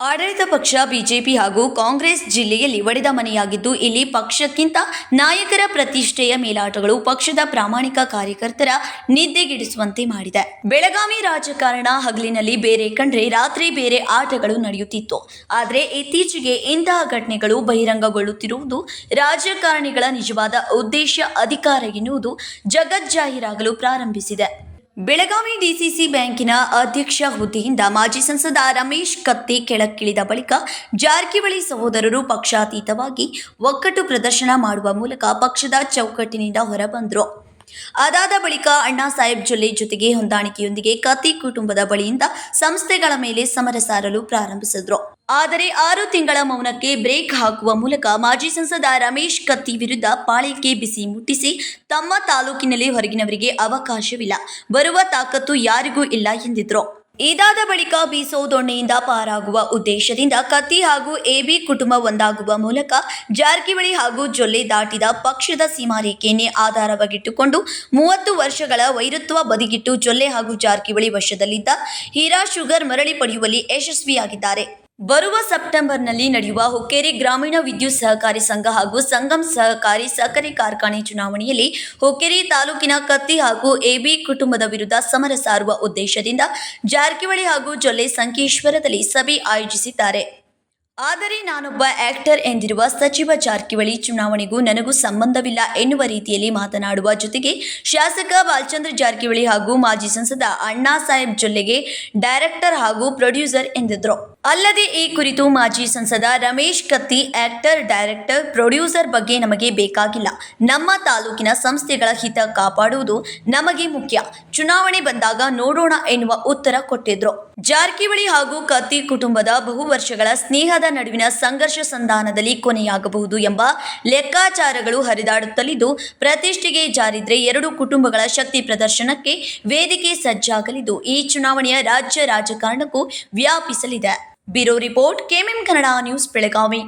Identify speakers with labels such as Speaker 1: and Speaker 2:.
Speaker 1: ಆಡಳಿತ ಪಕ್ಷ, ಬಿಜೆಪಿ ಹಾಗೂ ಕಾಂಗ್ರೆಸ್ ಜಿಲ್ಲೆಯಲ್ಲಿ ಒಡೆದ ಮನೆಯಾಗಿದ್ದು, ಇಲ್ಲಿ ಪಕ್ಷಕ್ಕಿಂತ ನಾಯಕರ ಪ್ರತಿಷ್ಠೆಯ ಮೇಲಾಟಗಳು ಪಕ್ಷದ ಪ್ರಾಮಾಣಿಕ ಕಾರ್ಯಕರ್ತರ ನಿದ್ದೆಗೆಡಿಸುವಂತೆ ಮಾಡಿದೆ. ಬೆಳಗಾವಿ ರಾಜಕಾರಣ ಹಗಲಿನಲ್ಲಿ ಬೇರೆ ಕಂಡ್ರೆ ರಾತ್ರಿ ಬೇರೆ ಆಟಗಳು ನಡೆಯುತ್ತಿತ್ತು. ಆದರೆ ಇತ್ತೀಚೆಗೆ ಇಂತಹ ಘಟನೆಗಳು ಬಹಿರಂಗಗೊಳ್ಳುತ್ತಿರುವುದು ರಾಜಕಾರಣಿಗಳ ನಿಜವಾದ ಉದ್ದೇಶ, ಅಧಿಕಾರ ಎನ್ನುವುದು ಜಗಜ್ಜಾಹೀರಾಗಲು ಪ್ರಾರಂಭಿಸಿದೆ. ಬೆಳಗಾವಿ ಡಿಸಿಸಿ ಬ್ಯಾಂಕಿನ ಅಧ್ಯಕ್ಷ ಹುದ್ದೆಯಿಂದ ಮಾಜಿ ಸಂಸದ ರಮೇಶ್ ಕತ್ತಿ ಕೆಳಕ್ಕಿಳಿದ ಬಳಿಕ ಜಾರಕಿಹೊಳಿ ಸಹೋದರರು ಪಕ್ಷಾತೀತವಾಗಿ ಒಕ್ಕಟ್ಟು ಪ್ರದರ್ಶನ ಮಾಡುವ ಮೂಲಕ ಪಕ್ಷದ ಚೌಕಟ್ಟಿನಿಂದ ಹೊರಬಂದರು. ಅದಾದ ಬಳಿಕ ಅಣ್ಣಾ ಸಾಹೇಬ್ ಜೊಲ್ಲೆ ಜೊತೆಗೆ ಹೊಂದಾಣಿಕೆಯೊಂದಿಗೆ ಕತ್ತಿ ಕುಟುಂಬದ ಬಳಿಯಿಂದ ಸಂಸ್ಥೆಗಳ ಮೇಲೆ ಸಮರ ಸಾರಲು ಪ್ರಾರಂಭಿಸಿದ್ರು. ಆದರೆ ಆರು ತಿಂಗಳ ಮೌನಕ್ಕೆ ಬ್ರೇಕ್ ಹಾಕುವ ಮೂಲಕ ಮಾಜಿ ಸಂಸದ ರಮೇಶ್ ಕತ್ತಿ ವಿರುದ್ಧ ಪಾಳಿಕೆ ಬಿಸಿ ಮುಟ್ಟಿಸಿ ತಮ್ಮ ತಾಲೂಕಿನಲ್ಲಿ ಹೊರಗಿನವರಿಗೆ ಅವಕಾಶವಿಲ್ಲ. ಬರುವ ತಾಕತ್ತು ಯಾರಿಗೂ ಇಲ್ಲ ಎಂದಿದ್ರು. ಇದಾದ ಬಳಿಕ ಬೀಸೋ ದೊಣ್ಣೆಯಿಂದ ಪಾರಾಗುವ ಉದ್ದೇಶದಿಂದ ಕತ್ತಿ ಹಾಗೂ ಎಬಿ ಕುಟುಂಬ ಒಂದಾಗುವ ಮೂಲಕ ಜಾರಕಿಹೊಳಿ ಹಾಗೂ ಜೊಲ್ಲೆ ದಾಟಿದ ಪಕ್ಷದ ಸೀಮಾರೇಖೆಯನ್ನೇ ಆಧಾರವಾಗಿಟ್ಟುಕೊಂಡು ಮೂವತ್ತು ವರ್ಷಗಳ ವೈರತ್ವ ಬದಿಗಿಟ್ಟು ಜೊಲ್ಲೆ ಹಾಗೂ ಜಾರಕಿಹೊಳಿ ವಶದಲ್ಲಿದ್ದ ಹೀರಾ ಶುಗರ್ ಮರಳಿ ಪಡೆಯುವಲ್ಲಿ ಯಶಸ್ವಿಯಾಗಿದ್ದಾರೆ. ಬರುವ ಸೆಪ್ಟೆಂಬರ್ನಲ್ಲಿ ನಡೆಯುವ ಹುಕ್ಕೇರಿ ಗ್ರಾಮೀಣ ವಿದ್ಯುತ್ ಸಹಕಾರಿ ಸಂಘ ಹಾಗೂ ಸಂಗಮ್ ಸಹಕಾರಿ ಸಕ್ಕರೆ ಕಾರ್ಖಾನೆ ಚುನಾವಣೆಯಲ್ಲಿ ಹುಕ್ಕೇರಿ ತಾಲೂಕಿನ ಕತ್ತಿ ಹಾಗೂ ಎಬಿ ಕುಟುಂಬದ ವಿರುದ್ಧ ಸಮರ ಸಾರುವ ಉದ್ದೇಶದಿಂದ ಜಾರಕಿಹೊಳಿ ಹಾಗೂ ಜೊಲ್ಲೆ ಸಂಕೇಶ್ವರದಲ್ಲಿ ಸಭೆ ಆಯೋಜಿಸಿದ್ದಾರೆ. ಆದರೆ ನಾನೊಬ್ಬ ಆಕ್ಟರ್ ಎಂದಿರುವ ಸಚಿವ ಜಾರಕಿಹೊಳಿ ಚುನಾವಣೆಗೂ ನನಗೂ ಸಂಬಂಧವಿಲ್ಲ ಎನ್ನುವ ರೀತಿಯಲ್ಲಿ ಮಾತನಾಡುವ ಜೊತೆಗೆ ಶಾಸಕ ಬಾಲಚಂದ್ರ ಜಾರಕಿಹೊಳಿ ಹಾಗೂ ಮಾಜಿ ಸಂಸದ ಅಣ್ಣಾ ಸಾಹೇಬ್ ಜೊಲ್ಲೆಗೆ ಡೈರೆಕ್ಟರ್ ಹಾಗೂ ಪ್ರೊಡ್ಯೂಸರ್ ಎಂದಿದ್ರು ಅಲ್ಲದೆ ಈ ಕುರಿತು ಮಾಜಿ ಸಂಸದ Ramesh Katti, actor, director, producer ಬಗ್ಗೆ ನಮಗೆ ಬೇಕಾಗಿಲ್ಲ. ನಮ್ಮ ತಾಲೂಕಿನ ಸಂಸ್ಥೆಗಳ ಹಿತ ಕಾಪಾಡುವುದು ನಮಗೆ ಮುಖ್ಯ. ಚುನಾವಣೆ ಬಂದಾಗ ನೋಡೋಣ ಎನ್ನುವ ಉತ್ತರ ಕೊಟ್ಟಿದ್ರು. ಜಾರಕಿಹೊಳಿ ಹಾಗೂ ಕತ್ತಿ ಕುಟುಂಬದ ಬಹು ವರ್ಷಗಳ ಸ್ನೇಹದ ನಡುವಿನ ಸಂಘರ್ಷ ಸಂಧಾನದಲ್ಲಿ ಕೊನೆಯಾಗಬಹುದು ಎಂಬ ಲೆಕ್ಕಾಚಾರಗಳು ಹರಿದಾಡುತ್ತಲಿದ್ದು, ಪ್ರತಿಷ್ಠೆಗೆ ಜಾರಿದ್ರೆ ಎರಡು ಕುಟುಂಬಗಳ ಶಕ್ತಿ ಪ್ರದರ್ಶನಕ್ಕೆ ವೇದಿಕೆ ಸಜ್ಜಾಗಲಿದ್ದು, ಈ ಚುನಾವಣೆಯ ರಾಜ್ಯ ರಾಜಕಾರಣಕ್ಕೂ ವ್ಯಾಪಿಸಲಿದೆ. Bureau report KMM Kannada news Belagavi